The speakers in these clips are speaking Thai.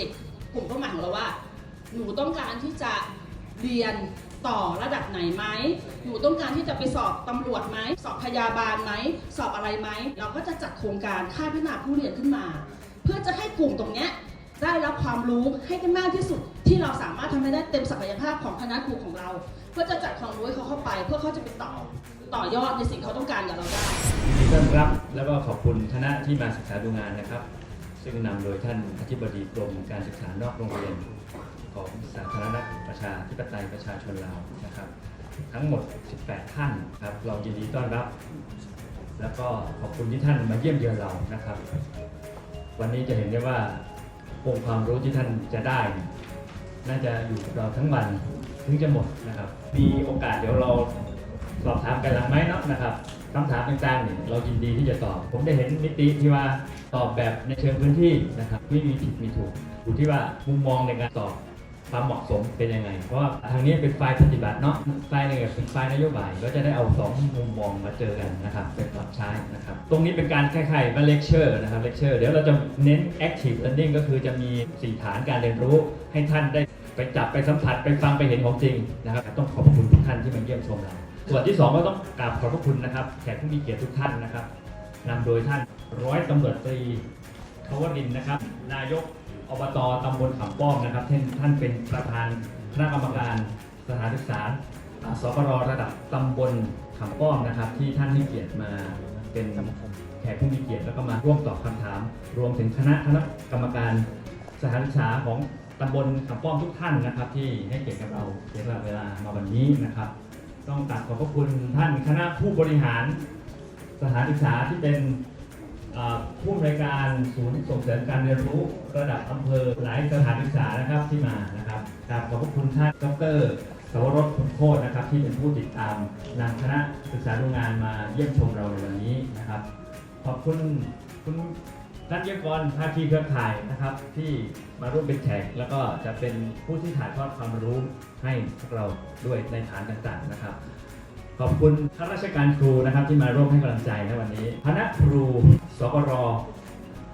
เด็กกลุ่มเป้าหมายของเราว่า หนูต้องการที่จะเรียนต่อระดับไหนไหม หนูต้องการที่จะไปสอบตำรวจไหม สอบพยาบาลไหม สอบอะไรไหม เราก็จะจัดโครงการค่ายพัฒนาผู้เรียนขึ้นมา เพื่อจะให้กลุ่มตรงนี้ได้รับความรู้ให้ได้มากที่สุดที่เราสามารถทำให้ได้เต็มศักยภาพของคณะครูของเรา เพื่อจะจัดความรู้ให้เขาเข้าไป เพื่อเขาจะไปต่อต่อยอดในสิ่งเขาต้องการกับเราได้ยินดีต้อนรับ แล้วก็ขอบคุณคณะที่มาศึกษาดูงานนะครับ ซึ่งนำโดยท่านอธิบดีกรมการศึกษานอกโรงเรียนของสาธารณรัฐประชาธิปไตยประชาชนลาวนะครับ ทั้งหมด 18 ท่านครับเรายินดีต้อนรับ แล้วก็ขอบคุณที่ท่านมาเยี่ยมเยือนเรานะครับ วันนี้จะเห็นได้ว่าองค์ความรู้ที่ท่านจะได้ น่าจะอยู่กับเราทั้งวันถึงจะหมดนะครับ มีโอกาสเดี๋ยวเราสอบถามกันหลังไหมเนาะนะครับ คำถามต่างๆเนี่ยเรายินดีที่จะตอบ ผมได้เห็นมิติที่ว่าตอบแบบในเชิงพื้นที่นะครับไม่มีผิดมีถูกอยู่ที่ว่ามุมมองในการตอบความเหมาะสมเป็นยังไง เพราะว่าทางนี้เป็นฝ่ายปฏิบัติเนาะฝ่ายหนึงเป็นฝ่ายนโยบาย ก็จะได้เอาสองมุมมองมาเจอกันนะครับ เป็นปรับใช้นะครับ ตรงนี้เป็นการคล้ายๆว่าเลคเชอร์นะครับเลคเชอร์เดี๋ยวเราจะเน้น active learning ก็คือจะมีสี่ฐานการเรียนรู้ให้ท่านได้ไปจับไปสัมผัสไปฟังไปเห็นของจริงนะครับ ต้องขอบคุณทุกท่านที่มาเยี่ยมชมเรา ส่วนที่สองก็ต้องกราบขอบพระคุณนะครับแขกผู้มีเกียรติทุกท่านนะครับนำโดยท่านร้อยตำรวจตรีทวรินนะครับ นายกอบตตำบลขำป้อมนะครับท่านท่านเป็นประธานคณะกรรมการสถานศึกษาสปรระดับตำบลขำป้อมนะครับ ที่ท่านให้เกียรติมาเป็นแขกผู้มีเกียรติแล้วก็มาร่วมตอบคำถาม รวมถึงคณะคณะกรรมการสถานศึกษาของตำบลขำป้อมทุกท่านนะครับ ที่ให้เกียรติกับเราเสียสละเวลามาวันนี้นะครับ ต้องกราบขอบพระคุณท่านคณะผู้บริหารสถานศึกษาที่เป็นผู้อำนวยการศูนย์ส่งเสริมการเรียนรู้ระดับอำเภอหลายสถานศึกษานะครับที่มานะครับกราบขอบพระคุณท่านดรสวรสคุณโคตรนะครับ ที่เป็นผู้ติดตามนำคณะศึกษาดูงานมาเยี่ยมชมเราในวันนี้นะครับ ขอบคุณคุณ นักเยี่ยมกรภาคีเครือข่ายนะครับ ที่มาร่วมเป็นแขกแล้วก็จะเป็นผู้ที่ถ่ายทอดความรู้ให้พวกเราด้วยในฐานต่างๆนะครับ ขอบคุณข้าราชการครูนะครับที่มาร่วมให้กำลังใจในวันนี้คณะครูสกร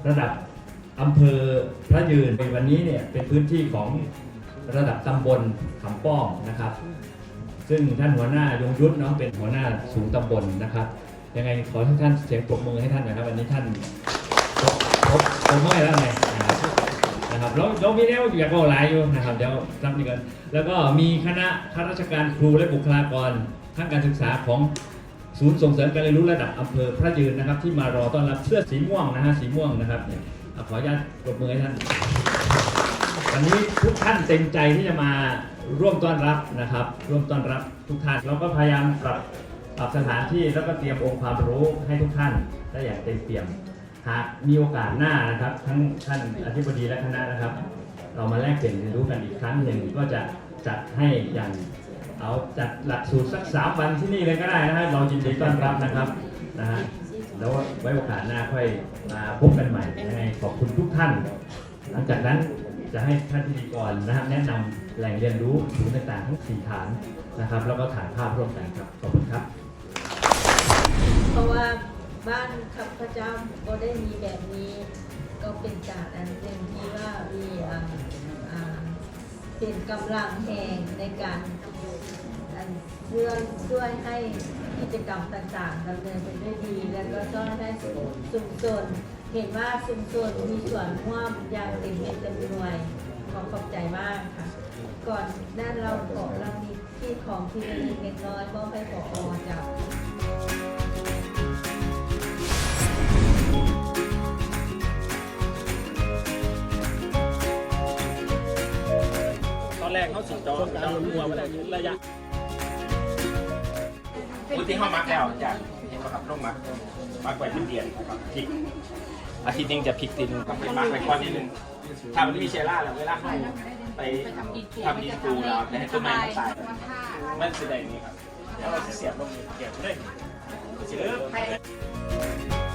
ระดับอำเภอพระยืนในวันนี้เนี่ยเป็นพื้นที่ของระดับตำบลขำป้อมนะครับ ซึ่งท่านหัวหน้ายงยุทธเนาะเป็นหัวหน้าศูนย์ตำบลนะครับ ยังไงขอให้ท่านเสียงปรบมือให้ท่านหน่อยครับวันนี้ท่าน ผมผมไม่แล้วไงนะครับนะครับแล้วแล้วมีแนวอยากบอกหลายอยู่นะครับเดี๋ยวรับนี่กันแล้วก็มีคณะข้าราชการครูและบุคลากรทางการศึกษาของศูนย์ส่งเสริมการเรียนรู้ระดับอำเภอพระยืนนะครับ ที่มารอต้อนรับเสื้อสีม่วงนะฮะสีม่วงนะครับเนี่ยอะขออนุญาตปรบมือให้ท่านวันนี้ทุกท่านเต็มใจที่จะมาร่วมต้อนรับนะครับ ร่วมต้อนรับทุกท่านเราก็พยายามปรับปรับสถานที่แล้วก็เตรียมองค์ความรู้ให้ทุกท่านได้อย่างเต็มเปี่ยม หากมีโอกาสหน้านะครับ ทั้งท่านอธิบดีและคณะนะครับ เรามาแลกเปลี่ยนเรียนรู้กันอีกครั้งหนึ่งก็จะจัดให้อย่างเอาจัดหลักสูตรสักสามวันที่นี่เลยก็ได้นะฮะเรายินดีต้อนรับนะครับนะฮะแล้วไว้โอกาสหน้าค่อยมาพบกันใหม่ยังไงขอบคุณทุกท่าน หลังจากนั้นจะให้ท่านพิธีกรนะฮะแนะนำแหล่งเรียนรู้ศูนย์ต่างๆทั้งสี่ฐานนะครับ แล้วก็ถ่ายภาพร่วมกันครับขอบคุณครับ เพราะว่า บ้านข้าพเจ้าก็ได้มีแบบนี้ ก็เป็นจากอันหนึ่งที่ว่ามีอ่าอ่าเป็นกำลังแห่งในการอันเพื่อช่วยให้กิจกรรมต่างๆดำเนินไปด้วยดี แล้วก็ช่วยให้ชุมชนเห็นว่าชุมชนมีส่วนร่วมอย่างเต็มเม็ดเต็มหน่วยขอขอบใจมากค่ะ ก่อนหน้าเราขอเรามีที่ของที่เล็กน้อยมอบให้ขออจาก แรกเขาสิจอจอรัวมาแล้วระยะพื้นที่ห้องมักแล้วจากเห็นไหมครับลงมามักไว้ที่เดียนครับพริกอาทิตย์หนึงจะพริกดินครับเป็นมักไปก้อนนิดนึงถ้ามันไม่มีเชล่าแล้วเวลาเขาไปทำดินปูแล้วจะให้ต้นไม้มันตายมันแสดงนี้ครับแล้วเราจะเสียบลงเก็บเลยเสียบ